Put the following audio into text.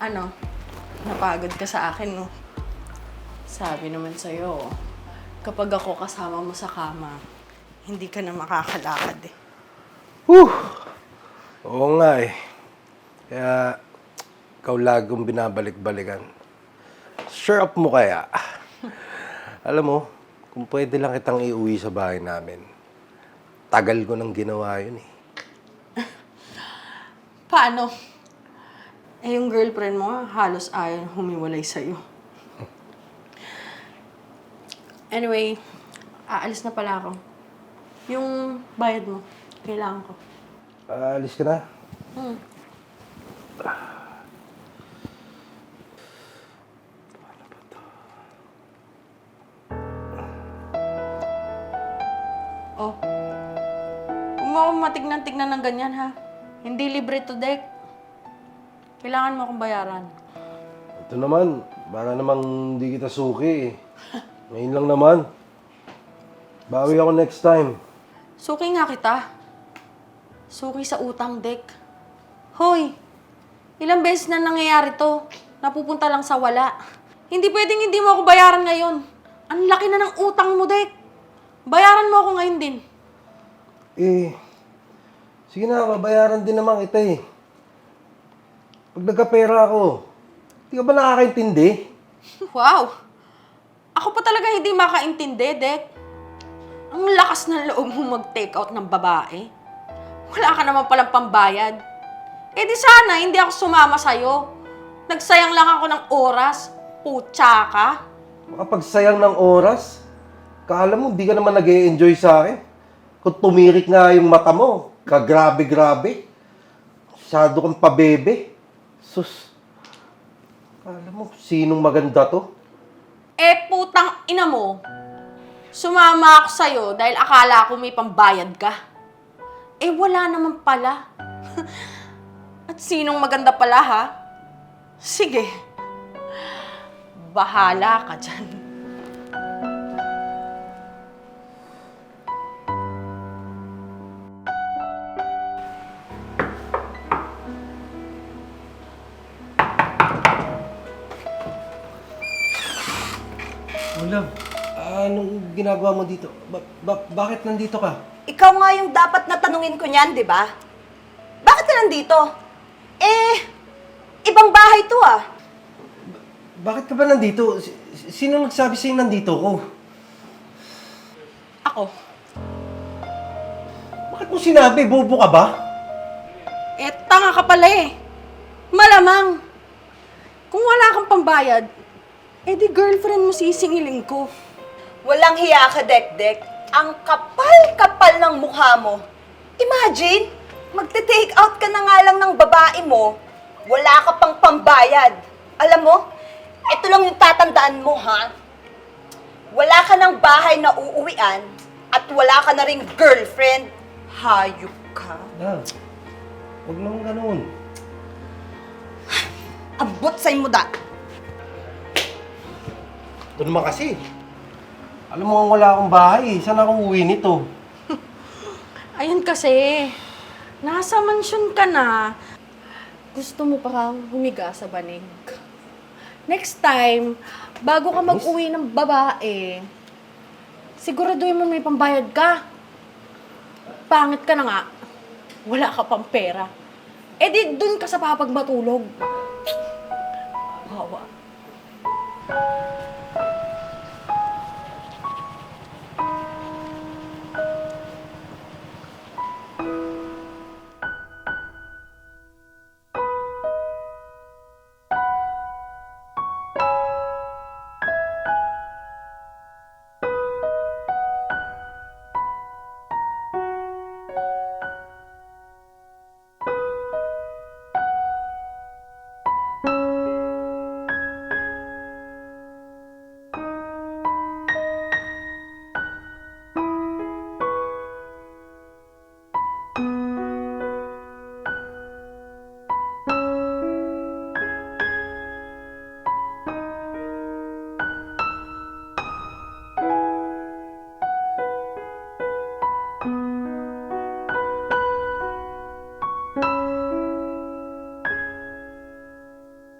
Ano? Napagod ka sa akin, no? Sabi naman sa'yo, kapag ako kasama mo sa kama, hindi ka na makakalakad eh. Whew! Oo nga eh. Kaya, ikaw lagong binabalik-balikan. Sure up mo kaya. Alam mo, kung pwede lang kitang iuwi sa bahay namin, tagal ko nang ginawa yun eh. Paano? Eh, yung girlfriend mo nga, halos ayaw humiwalay sa'yo. Anyway, aalis na pala ako. Yung bayad mo, kailangan ko. Alis ka na? Hmm. Oh. Huwag mo akong matignan-tignan ng ganyan, ha? Hindi libre to, Dek. Kailangan mo akong bayaran. Ito naman, baka namang hindi kita suki eh. Ngayon lang naman. Bawi ako next time. Suki nga kita. Suki sa utang, Dek. Hoy, ilang beses na nangyayari to. Napupunta lang sa wala. Hindi pwedeng hindi mo ako bayaran ngayon. Ang laki na ng utang mo, Dek. Bayaran mo ako ngayon din. Eh, sige na, babayaran din naman kita eh. Pag nagkapera ako, hindi ka ba nakakaintindi? Wow! Ako pa talaga hindi makaintindi, Dek. Ang lakas ng loob mo mag-take out ng babae. Wala ka naman palang pambayad. Eh di sana, hindi ako sumama sa'yo. Nagsayang lang ako ng oras. Putya ka. Makapagsayang ng oras, kala mo, di ka naman nag enjoy sa akin. Kung tumirik nga yung mata mo, kagrabe-grabe. Masyado kang pabebe. Sus. Kala mo, sinong maganda to? Eh, putang ina mo. Sumama ako sa'yo dahil akala ko may pambayad ka. Eh, wala naman pala. At sinong maganda pala, ha? Sige. Bahala ka dyan. Love. Anong ginagawa mo dito? Ba- ba- bakit nandito ka? Ikaw nga yung dapat na tanungin ko niyan, di ba? Bakit ka nandito? Eh, ibang bahay to ah. Bakit ka ba nandito? Si- Sino nagsabi sa'yo nandito ko? Ako. Bakit mo sinabi? Bobo ka ba? Eh, tanga ka pala eh. Malamang. Kung wala kang pambayad, eh di girlfriend mo sisingiling ko. Walang hiya ka, Dek-Dek. Ang kapal-kapal ng mukha mo. Imagine, magte-take out ka na nga lang ng babae mo, wala ka pang pambayad. Alam mo, ito lang yung tatandaan mo, ha? Wala ka ng bahay na uuwian at wala ka na ring girlfriend. Hayop ka. Love, huwag naman ganun. Abot sa'y muda. Ito naman kasi. Alam mo, wala akong bahay. Saan ako uwi nito? Ayun kasi, nasa mansyon ka na. Gusto mo pa kang humiga sa banig. Next time, bago ka mag-uwi ng babae, siguraduhin mo may pambayad ka. Pangit ka na nga, wala ka pang pera. Eh di dun ka sa papag matulog.